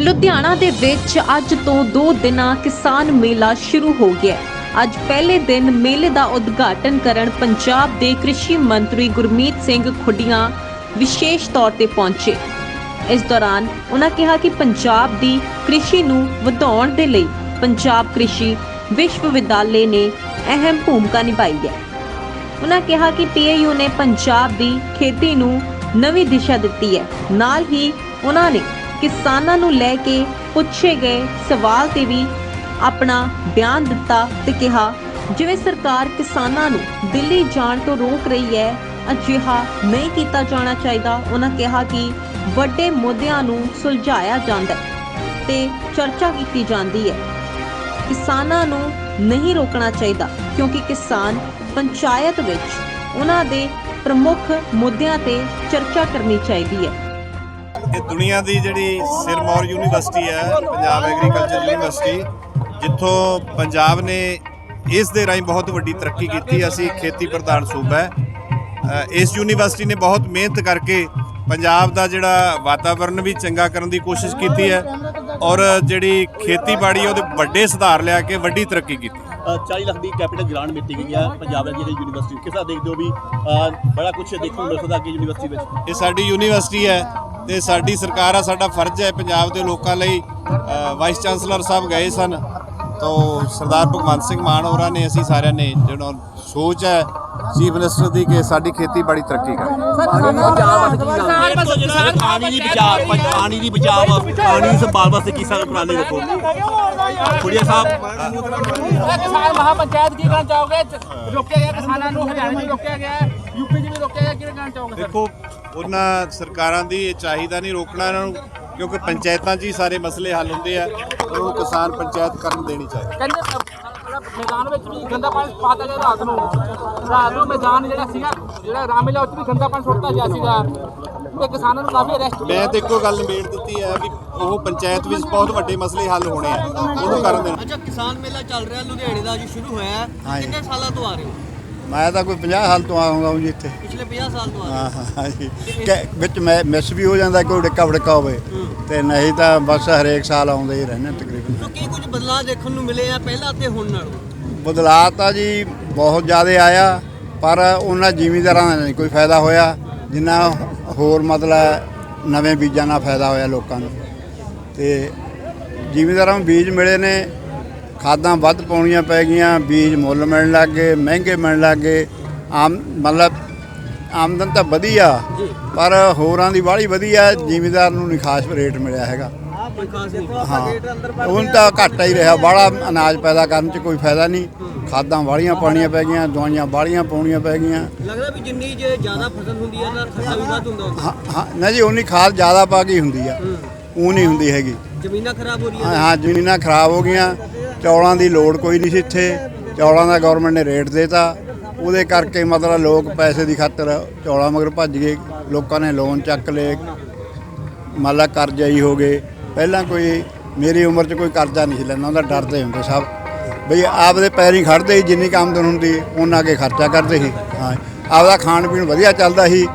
ਲੁਧਿਆਣਾ ਦੇ ਵਿੱਚ ਅੱਜ ਤੋਂ 2 ਦਿਨਾਂ ਕਿਸਾਨ ਮੇਲਾ ਸ਼ੁਰੂ ਹੋ ਗਿਆ ਹੈ। ਅੱਜ ਪਹਿਲੇ ਦਿਨ ਮੇਲੇ ਦਾ ਉਦਘਾਟਨ ਕਰਨ ਪੰਜਾਬ ਦੇ ਕ੍ਰਿਸ਼ੀ ਮੰਤਰੀ ਗੁਰਮੀਤ ਸਿੰਘ ਖੁੱਡੀਆਂ ਵਿਸ਼ੇਸ਼ ਤੌਰ ਤੇ ਪਹੁੰਚੇ। ਇਸ ਦੌਰਾਨ ਉਹਨਾਂ ਕਿਹਾ ਕਿ ਪੰਜਾਬ ਦੀ ਕ੍ਰਿਸ਼ੀ ਨੂੰ ਵਧਾਉਣ ਦੇ ਲਈ ਪੰਜਾਬ ਕ੍ਰਿਸ਼ੀ ਵਿਸ਼ਵ ਵਿਦਿਆਲੇ ਨੇ ਅਹਿਮ ਭੂਮਿਕਾ ਨਿਭਾਈ ਹੈ। ਉਹਨਾਂ ਕਿਹਾ ਕਿ ਟੀਏਯੂ ਨੇ ਪੰਜਾਬ ਦੀ ਖੇਤੀ ਨੂੰ ਨਵੀਂ ਦਿਸ਼ਾ ਦਿੱਤੀ ਹੈ। ਨਾਲ ਹੀ ਉਹਨਾਂ ਨੇ ਕਿਸਾਨਾਂ ਨੂੰ ਲੈ ਕੇ ਪੁੱਛੇ ਗਏ ਸਵਾਲ ਤੇ ਵੀ ਆਪਣਾ ਬਿਆਨ ਦਿੱਤਾ ਤੇ ਕਿਹਾ, ਜਿਵੇਂ ਸਰਕਾਰ ਕਿਸਾਨਾਂ ਨੂੰ ਦਿੱਲੀ ਜਾਣ ਤੋਂ ਰੋਕ ਰਹੀ ਹੈ, ਅਜਿਹਾ ਨਹੀਂ ਕੀਤਾ ਜਾਣਾ ਚਾਹੀਦਾ। ਉਹਨਾਂ ਕਿਹਾ ਕਿ ਵੱਡੇ ਮੁੱਦਿਆਂ ਨੂੰ ਸੁਲਝਾਇਆ ਜਾਂਦਾ ਹੈ ਤੇ ਚਰਚਾ ਕੀਤੀ ਜਾਂਦੀ ਹੈ। ਕਿਸਾਨਾਂ ਨੂੰ ਨਹੀਂ ਰੋਕਣਾ ਚਾਹੀਦਾ, ਕਿਉਂਕਿ ਕਿਸਾਨ ਪੰਚਾਇਤ ਵਿੱਚ ਉਹਨਾਂ ਦੇ ਪ੍ਰਮੁੱਖ ਮੁੱਦਿਆਂ ਤੇ ਚਰਚਾ ਕਰਨੀ ਚਾਹੀਦੀ ਹੈ। ਇਹ ਦੁਨੀਆ ਦੀ ਜਿਹੜੀ ਸਿਰਮੌਰ ਯੂਨੀਵਰਸਿਟੀ ਹੈ ਪੰਜਾਬ ਐਗਰੀਕਲਚਰ ਯੂਨੀਵਰਸਿਟੀ ਜਿੱਥੋਂ ਪੰਜਾਬ ਨੇ ਇਸ ਦੇ ਰਾਹੀਂ ਬਹੁਤ ਵੱਡੀ ਤਰੱਕੀ ਕੀਤੀ ਅਸੀਂ ਖੇਤੀ ਪ੍ਰਧਾਨ ਸੂਬਾ ਹੈ। ਇਸ ਯੂਨੀਵਰਸਿਟੀ ਨੇ ਬਹੁਤ ਮਿਹਨਤ ਕਰਕੇ ਪੰਜਾਬ ਦਾ ਜਿਹੜਾ ਵਾਤਾਵਰਣ ਵੀ ਚੰਗਾ ਕਰਨ ਦੀ ਕੋਸ਼ਿਸ਼ ਕੀਤੀ ਹੈ ਔਰ ਜਿਹੜੀ ਖੇਤੀਬਾੜੀ ਉਹਦੇ ਵੱਡੇ ਸੁਧਾਰ ਲਿਆ ਕੇ ਵੱਡੀ ਤਰੱਕੀ ਕੀਤੀ। ਅ, 40 ਲੱਖ ਦੀ ਕੈਪੀਟਲ ਗ੍ਰਾਂਟ ਦਿੱਤੀ ਗਈ ਹੈ ਪੰਜਾਬ ਦੀ ਜਿਹੜੀ ਯੂਨੀਵਰਸਿਟੀ। ਕਿਸ ਦੇਖਦੇ ਹੋ ਵੀ ਬੜਾ ਕੁਝ ਦੇਖਣ ਨੂੰ ਮਿਲ ਸਕਦਾ ਕਿ ਯੂਨੀਵਰਸਿਟੀ ਵਿੱਚ? ਇਹ ਸਾਡੀ ਯੂਨੀਵਰਸਿਟੀ ਹੈ ਤੇ ਸਾਡੀ ਸਰਕਾਰ ਆ ਸਾਡਾ ਫਰਜ਼ ਹੈ ਪੰਜਾਬ ਦੇ ਲੋਕਾਂ ਲਈ ਵਾਈਸ ਚਾਂਸਲਰ ਸਾਹਿਬ ਗਏ ਸਨ ਤੋਂ ਸਰਦਾਰ ਭਗਵੰਤ ਸਿੰਘ ਮਾਨ ਹੋਰਾਂ ਨੇ ਅਸੀਂ ਸਾਰਿਆਂ ਨੇ ਜਿਹੜਾ ਸੋਚ ਹੈ ਚੀਫ ਮਿਨਿਸਟਰ ਦੀ ਕਿ ਸਾਡੀ ਖੇਤੀ ਬੜੀ ਤਰੱਕੀ ਕਰੇ। ਪਾਣੀ ਦੀ ਬਚਾਅ ਪਾਣੀ ਦੀ ਬਚਾਅ ਪਾਣੀ ਦੀ ਸੰਭਾਲ ਵਾਸਤੇ ਕੀ ਸਾਰੇ ਪ੍ਰਾਣੇ ਰੱਖੋ ਖੁੜੀਆ ਸਾਹਿਬ ਇਹ ਕਿਸਾਨ ਮਹਾਪੰਚਾਇਤ ਕੀ ਕਹਿਣਾ ਚਾਹੋਗੇ ਰੋਕਿਆ ਗਿਆ ਕਿਸਾਨਾਂ ਨੂੰ ਹਰਿਆਣਾ 'ਚ ਰੋਕਿਆ ਗਿਆ ਯੂਪੀ 'ਚ ਵੀ ਰੋਕਿਆ ਦੇਖੋ ਉਹਨਾਂ ਸਰਕਾਰਾਂ ਦੀ ਇਹ ਚਾਹੀਦਾ ਨਹੀਂ ਰੋਕਣਾ ਇਹਨਾਂ ਨੂੰ ਕਿਉਂਕਿ ਪੰਚਾਇਤਾਂ 'ਚ ਹੀ ਸਾਰੇ ਮਸਲੇ ਹੱਲ ਹੁੰਦੇ ਆ ਉਹ ਕਿਸਾਨ ਪੰਚਾਇਤ ਕਰਨ ਦੇਣੀ ਚਾਹੀਦੀ। ਕਹਿੰਦੇ ਮੈਦਾਨ ਵਿੱਚ ਵੀ ਗੰਦਾ ਪਾਣੀ ਪਾਤਾ ਗਿਆ ਰਾਤ ਨੂੰ। ਰਾਤ ਨੂੰ ਮੈਦਾਨ ਜਿਹੜਾ ਸੀਗਾ ਜਿਹੜਾ ਰਾਮੇਲਾ ਉੱਚ ਵੀ ਗੰਦਾ ਪਾਣੀ ਸੁੱਟਦਾ ਗਿਆ ਸੀਗਾ। ਤੇ ਕਿਸਾਨਾਂ ਨੂੰ ਕਾਫੀ ਅਰੈਸਟ ਮੈਂ ਤੇ ਇੱਕੋ ਗੱਲ ਨਿਬੇੜ ਦਿੱਤੀ ਹੈ ਵੀ ਉਹ ਪੰਚਾਇਤ ਵਿੱਚ ਬਹੁਤ ਵੱਡੇ ਮਸਲੇ ਹੱਲ ਹੋਣੇ ਆ ਉਹਨੂੰ ਕਰਨ ਦੇਣਾ। ਅੱਛਾ ਕਿਸਾਨ ਮੇਲਾ ਚੱਲ ਰਿਹਾ ਲੁਧਿਆਣੇ ਦਾ ਅੱਜ ਸ਼ੁਰੂ ਹੋਇਆ। ਹੈ ਹਾਂਜੀ। ਕਿੰਨੇ ਸਾਲਾਂ ਤੋਂ ਆ ਰਹੇ ਹੋ? ਮੈਂ ਤਾਂ ਕੋਈ 50 ਸਾਲ ਤੋਂ ਆਉਂਗਾ ਜੀ ਇੱਥੇ। ਪਿਛਲੇ 50 ਸਾਲ ਤੋਂ ਆ ਹਾਂ ਹਾਂ, ਹਾਂ ਜੀ। ਕਿ- ਵਿੱਚ ਮੈਂ ਮਿਸ ਵੀ ਹੋ ਜਾਂਦਾ ਕੋਈ ਡਿੱਕਾ ਵੜਕਾ ਹੋਵੇ। ਤੇ ਨਹੀਂ ਤਾਂ ਬਸ ਹਰੇਕ ਸਾਲ ਆਉਂਦੇ ਹੀ ਰਹਿੰਦੇ ਤਕਰੀਬਨ। ਹੋ ਕੀ ਕੁਝ ਬਦਲਾਅ ਦੇਖਣ ਨੂੰ ਮਿਲੇ ਆ ਪਹਿਲਾਂ ਤੇ ਹੁਣ ਨਾਲੋਂ? ਬਦਲਾਅ ਤਾਂ ਜੀ ਬਹੁਤ ਜ਼ਿਆਦਾ ਆਇਆ ਪਰ ਉਹਨਾਂ ਜ਼ਿਮੀਂਦਾਰਾਂ ਦਾ ਨਹੀਂ ਕੋਈ ਫਾਇਦਾ ਹੋਇਆ। ਜਿੰਨਾ ਹੋਰ ਮਤਲਬ ਨਵੇਂ ਬੀਜਾਂ ਨਾਲ ਫਾਇਦਾ ਹੋਇਆ ਲੋਕਾਂ ਨੂੰ। ਤੇ ਜ਼ਿਮੀਂਦਾਰਾਂ ਨੂੰ ਬੀਜ ਮਿਲੇ ਨੇ ਖਾਦਾਂ ਵੱਧ ਪਾਉਣੀਆਂ ਪੈ ਗਈਆਂ ਬੀਜ ਮੁੱਲ ਮਿਲਣ ਲੱਗ ਗਏ ਮਹਿੰਗੇ ਮਿਲਣ ਲੱਗ ਗਏ। ਆਮ ਮਤਲਬ ਆਮਦਨ ਤਾਂ ਵਧੀਆ ਪਰ ਹੋਰਾਂ ਦੀ ਬਾਹਲੀ ਵਧੀਆ ਜ਼ਿਮੀਂਦਾਰ ਨੂੰ ਨਹੀਂ ਖਾਸ ਰੇਟ ਮਿਲਿਆ ਹੈਗਾ। ਹਾਂ। ਹੁਣ ਤਾਂ ਘਾਟਾ ਹੀ ਰਿਹਾ ਬਾਹਲਾ ਅਨਾਜ ਪੈਦਾ ਕਰਨ 'ਚ ਕੋਈ ਫਾਇਦਾ ਨਹੀਂ। ਖਾਦਾਂ ਵਾਲੀਆਂ ਪਾਉਣੀਆਂ ਪੈ ਗਈਆਂ ਦਵਾਈਆਂ ਵਾਲੀਆਂ ਪਾਉਣੀਆਂ ਪੈ ਗਈਆਂ। ਲੱਗਦਾ ਵੀ ਜਿੰਨੀ ਜੇ ਜ਼ਿਆਦਾ ਫਸਲ ਹੁੰਦੀ ਹੈ ਤਾਂ ਖਰਚਾ ਵੀ ਵੱਧ ਹੁੰਦਾ ਹਾਂ ਹਾਂ ਨਾ ਜੀ ਉਨੀ ਖਾਦ ਜ਼ਿਆਦਾ ਪਾ ਕੇ ਹੁੰਦੀ ਆ। ਉਹ ਨਹੀਂ ਹੁੰਦੀ ਹੈਗੀ। ਜ਼ਮੀਨਾਂ ਖਰਾਬ ਹੋ ਰਹੀਆਂ ਹਾਂ ਹਾਂ ਜ਼ਮੀਨਾਂ ਖਰਾਬ ਹੋ ਗਈਆਂ। ਚੌਲਾਂ ਦੀ ਲੋੜ ਕੋਈ ਨਹੀਂ ਸੀ ਇੱਥੇ। ਚੌਲਾਂ ਦਾ ਗਵਰਨਮੈਂਟ ਨੇ ਰੇਟ ਦੇਤਾ। ਉਹਦੇ ਕਰਕੇ ਮਤਲਬ ਲੋਕ ਪੈਸੇ ਦੀ ਖਾਤਰ ਚੌਲਾਂ ਮਗਰ ਭੱਜ ਗਏ। ਲੋਕਾਂ ਨੇ ਲੋਨ ਚੱਕ ਲਏ। ਮੰਨ ਲਾ ਕਰਜ਼ਾ ਹੀ ਹੋ ਗਏ। ਪਹਿਲਾਂ ਕੋਈ ਮੇਰੀ ਉਮਰ 'ਚ ਕੋਈ ਕਰਜ਼ਾ ਨਹੀਂ ਸੀ ਲੈਂਦਾ ਉਹਦਾ ਡਰਦੇ ਹੁੰਦੇ ਸਭ। ਬਈ ਆਪਦੇ ਪੈਰੀ ਖੜਦੇ ਸੀ, ਜਿੰਨੀ ਕੁ ਆਮਦਨ ਹੁੰਦੀ, ਉਹਨਾਂ ਅੱਗੇ ਖਰਚਾ ਕਰਦੇ ਸੀ। ਹਾਂ, ਆਪਦਾ ਖਾਣ ਪੀਣ ਵਧੀਆ ਚੱਲਦਾ ਸੀ।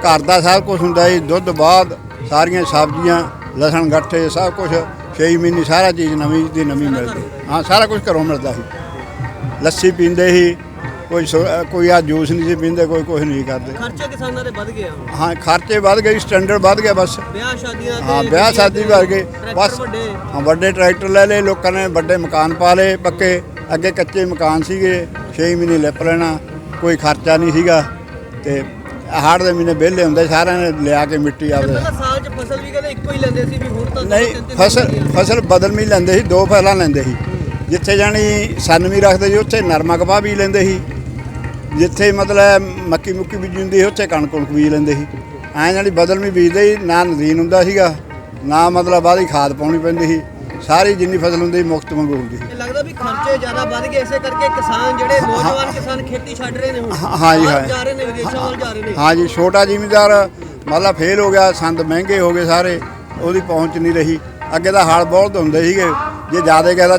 ਘਰ ਦਾ ਸਭ ਕੁਝ ਹੁੰਦਾ ਸੀ। ਦੁੱਧ ਬਾਦ ਸਾਰੀਆਂ ਸਬਜ਼ੀਆਂ, ਲਸਣ, ਗੱਠੇ, ਸਭ ਕੁਝ 6 ਮਹੀਨੇ ਸਾਰਾ ਚੀਜ਼ ਨਵੀਂ ਦੀ ਨਵੀਂ ਮਿਲਦੀ। ਹਾਂ ਸਾਰਾ ਕੁਝ ਘਰੋਂ ਮਿਲਦਾ ਸੀ। ਲੱਸੀ ਪੀਂਦੇ ਸੀ ਕੋਈ ਸੋ- ਕੋਈ ਆ ਜੂਸ ਨਹੀਂ ਸੀ ਪੀਂਦੇ ਕੋਈ ਕੁਝ ਨਹੀਂ ਕਰਦੇ। ਖਰਚੇ ਕਿਸਾਨਾਂ ਦੇ ਵੱਧ ਗਏ ਆ। ਹਾਂ ਖਰਚੇ ਵੱਧ ਗਏ ਸਟੈਂਡਰਡ ਵੱਧ ਗਿਆ ਬਸ। ਵਿਆਹ ਸ਼ਾਦੀਆਂ ਹਾਂ ਤੇ ਵਿਆਹ ਸ਼ਾਦੀ ਵੱਧ ਗਏ ਟਰੈਕਟਰ ਬਸ। ਵੱਡੇ। ਹਾਂ ਵੱਡੇ ਟਰੈਕਟਰ ਲੈ ਲਏ ਲੋਕਾਂ ਨੇ ਵੱਡੇ ਮਕਾਨ ਪਾ ਲਏ ਪੱਕੇ। ਅੱਗੇ ਕੱਚੇ ਮਕਾਨ ਸੀਗੇ 6 ਮਹੀਨੇ ਲਿਪ ਲੈਣਾ ਕੋਈ ਖਰਚਾ ਨਹੀਂ ਸੀਗਾ। ਤੇ ਹਾੜ ਦੇ ਮਹੀਨੇ ਵਿਹਲੇ ਹੁੰਦੇ ਸਾਰਿਆਂ ਨੇ ਲਿਆ ਕੇ ਮਿੱਟੀ ਆਪਦੇ। ਪਹਿਲਾਂ ਸਾਲ ਇੱਕੋ ਹੀ ਲੈਂਦੇ ਸੀ ਵੀ ਹੁਣ ਤਾਂ ਦੋ ਨਹੀਂ ਫਸਲ। ਫਸਲ ਬਦਲਮੀ ਲੈਂਦੇ ਸੀ ਦੋ ਫਸਲਾਂ ਲੈਂਦੇ ਸੀ। ਜਿੱਥੇ ਜਾਣੀ ਸੰਨਵੀ ਰੱਖਦੇ ਸੀ ਉੱਥੇ ਨਰਮਾ ਕਪਾਹ ਵੀ ਲੈਂਦੇ ਸੀ। ਜਿੱਥੇ ਮਤਲਬ ਮੱਕੀ ਮੁੱਕੀ ਬੀਜੀ ਹੁੰਦੀ ਸੀ ਉੱਥੇ ਕਣਕ ਕੁਣਕ ਬੀਜ ਲੈਂਦੇ ਸੀ। ਐਂ ਜਾਣੀ ਬਦਲਮੀ ਬੀਜਦੇ ਸੀ ਨਾ ਨਦੀਨ ਹੁੰਦਾ ਸੀਗਾ ਨਾ ਮਤਲਬ ਬਾਹਲੀ ਖਾਦ ਪਾਉਣੀ ਪੈਂਦੀ ਸੀ। ਸਾਰੀ ਜਿੰਨੀ ਫਸਲ ਹੁੰਦੀ ਮੁਫਤ ਵਾਂਗੂ ਹੁੰਦੀ ਸੀ। ਲੱਗਦਾ ਵੀ ਖਰਚੇ ਜ਼ਿਆਦਾ ਵੱਧ ਗਏ ਇਸੇ ਕਰਕੇ ਕਿਸਾਨ ਜਿਹੜੇ ਨੌਜਵਾਨ ਕਿਸਾਨ ਖੇਤੀ ਛੱਡ ਰਹੇ ਨੇ ਹੁਣ। ਹਾਂ- ਜੀ, ਹਾਂ। ਜਾ ਰਹੇ ਨੇ ਵਿਦੇਸ਼ਾਂ ਵੱਲ ਜਾ ਰਹੇ ਨੇ। ਹਾਂ ਜੀ ਛੋਟਾ ਜ਼ਿਮੀਂਦਾਰ ਮਤਲਬ ਫੇਲ ਹੋ ਗਿਆ ਸੰਦ ਮਹਿੰਗੇ ਹੋ ਗਏ ਸਾਰੇ। ਉਹਦੀ ਪਹੁੰਚ ਨਹੀਂ ਰਹੀ। ਅੱਗੇ ਤਾਂ ਹਾਲ ਬਹੁਤ ਹੁੰਦੇ ਸੀਗੇ। ਜੇ ਜ਼ਿਆਦਾ ਕਿਸੇ ਦਾ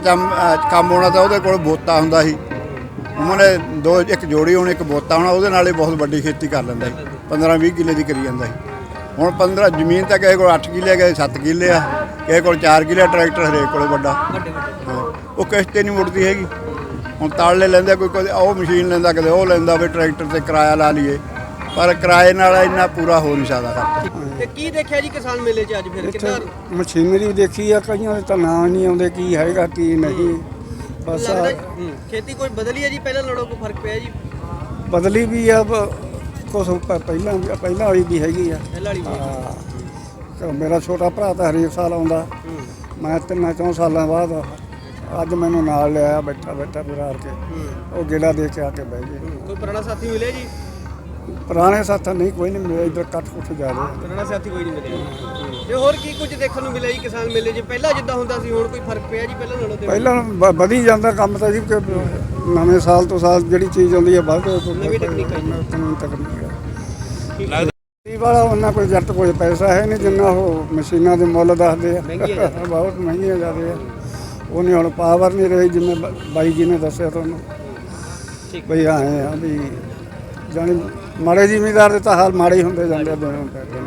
ਕੰਮ ਹੋਣਾ ਤਾਂ ਉਹਦੇ ਕੋਲ ਬੋਤਾ ਹੁੰਦਾ ਸੀ। ਉਹਨਾਂ ਨੇ ਦੋ, ਇੱਕ ਜੋੜੀ ਹੋਣੀ, ਇੱਕ ਬੋਤਾ ਹੋਣਾ, ਉਹਦੇ ਨਾਲ ਹੀ ਬਹੁਤ ਵੱਡੀ ਖੇਤੀ ਕਰ ਲੈਂਦਾ ਸੀ। 15 20 ਕਿੱਲੇ ਦੀ ਕਰੀ ਜਾਂਦਾ ਸੀ। ਹੁਣ 15 ਜ਼ਮੀਨ ਤਾਂ ਕਿਸੇ ਕੋਲ 8 ਕਿੱਲੇ ਕਿਸੇ 7 ਕਿੱਲੇ ਆ, ਕਿਸੇ ਕੋਲ 4 ਕਿੱਲੇ ਟਰੈਕਟਰ ਹਰੇਕ ਕੋਲ ਵੱਡਾ। ਉਹ ਕਿਸ਼ਤ ਤੇ ਨਹੀਂ ਮੁੜਦੀ ਹੈਗੀ। ਹੁਣ ਤਾਲੇ ਲੈਂਦਾ ਕੋਈ ਕੋਈ, ਉਹ ਮਸ਼ੀਨ ਲੈਂਦਾ ਕਦੇ, ਉਹ ਲੈਂਦਾ ਵੀ ਟਰੈਕਟਰ ਤੇ ਕਿਰਾਇਆ ਲਾ ਲਈਏ। ਪਰ ਕਿਰਾਏ ਨਾਲ ਇੰਨਾ ਪੂਰਾ ਹੋ ਨਹੀਂ ਸਕਦਾ। ਖਰਚਾ ਤੇ ਕੀ ਦੇਖਿਆ ਜੀ ਕਿਸਾਨ ਮੇਲੇ 'ਚ ਅੱਜ ਫਿਰ? ਇੱਥੇ ਕਿੰਨਾ ਮਸ਼ੀਨਰੀ ਦੇਖੀ ਆ ਕਈਆਂ ਦੇ ਤਾਂ ਨਾਂ ਨਹੀਂ ਆਉਂਦੇ ਕੀ ਹੈਗਾ ਕੀ ਨਹੀਂ। ਬਸ ਆਹ ਲੱਗਦਾ ਹੂੰ, ਖੇਤੀ ਕੋਈ ਬਦਲੀ ਹੈ ਜੀ? ਪਹਿਲਾਂ ਨਾਲੋਂ ਕੋਈ ਫ਼ਰਕ ਪਿਆ ਜੀ? ਬਦਲੀ ਵੀ ਆ ਬ- ਕੁਛ ਪ- ਪਹਿਲਾਂ ਵੀ ਪਹਿਲਾਂ ਵਾਲੀ ਵੀ ਹੈਗੀ ਆ। ਪਹਿਲਾਂ ਵਾਲੀ ਵੀ ਹਾਂ। ਤੇ ਮੇਰਾ ਛੋਟਾ ਭਰਾ ਤਾਂ ਹਰੇਕ ਸਾਲ ਆਉਂਦਾ। ਮੈਂ ਤਿੰਨਾਂ ਚੌਂ ਸਾਲਾਂ ਬਾਅਦ ਅੱਜ ਮੈਨੂੰ ਨਾਲ ਲਿਆਇਆ ਬੈਠਾ ਬੈਠਾ ਬਿਰਾਰ ਕੇ। ਉਹ ਗੇੜਾ ਦੇ ਕੇ ਆ ਕੇ ਬਹਿ ਗਏ। ਕੋਈ ਪੁਰਾਣਾ ਸਾਥੀ ਮਿਲਿਆ ਜੀ? ਪੁਰਾਣੇ ਸਾਥਾਂ ਨਹੀਂ ਕੋਈ ਨਹੀਂ ਮਿਲਿਆ ਇਧਰ ਕੱਟ ਕੁੱਟ ਜਾ ਰਹੇ। ਪੁਰਾਣਾ ਸਾਥੀ ਕੋਈ ਨਹੀਂ ਮਿਲਿਆ। ਤੇ ਹੋਰ ਕੀ ਕੁਝ ਦੇਖਣ ਨੂੰ ਮਿਲਿਆ ਜੀ ਕਿਸਾਨ ਮੇਲੇ 'ਚ? ਪਹਿਲਾਂ ਜਿੱਦਾਂ ਹੁੰਦਾ ਸੀ ਹੁਣ ਕੋਈ ਫ਼ਰਕ ਪਿਆ ਜੀ ਪਹਿਲਾਂ ਨਾਲੋਂ ਤੇ? ਪਹਿਲਾਂ ਵ- ਵਧੀ ਜਾਂਦਾ ਕੰਮ ਤਾਂ ਜੀ ਕਿ ਨਵੇਂ ਸਾਲ ਤੋਂ ਸਾਲ ਜਿਹੜੀ ਚੀਜ਼ ਆਉਂਦੀ ਹੈ ਵੱਧ ਨਵੀਂ ਤਕਨੀਕ ਆਈ। ਨਵੀਂ ਤਕਨੀਕ ਹੈ ਇਹ ਵਾਲਾ ਉਹਨਾਂ ਕੋਈ ਜੱਟ ਕੋਈ ਪੈਸਾ ਹੈ ਨਹੀਂ ਜਿੰਨਾ ਉਹ ਮਸ਼ੀਨਾਂ ਦੇ ਮੁੱਲ ਦੱਸਦੇ ਆ। ਮਹਿੰਗੀਆਂ ਬਹੁਤ ਮਹਿੰਗੀਆਂ ਜਾਂਦੇ ਆ। ਉਹਨੇ ਹੁਣ ਪਾਵਰ ਨਹੀਂ ਰਹੀ ਜਿਵੇਂ ਬ- ਬਾਈ ਜੀ ਨੇ ਦੱਸਿਆ ਤੁਹਾਨੂੰ। ਬਈ ਆਏ ਆ ਵੀ ਜਾਣੀ ਮਾੜੇ ਜ਼ਿਮੀਦਾਰ ਦੇ ਤਾਂ ਹਾਲ ਮਾੜੇ ਹੀ ਹੁੰਦੇ ਜਾਂਦੇ ਆ ਦਿਨੋਂ ਦਿਨ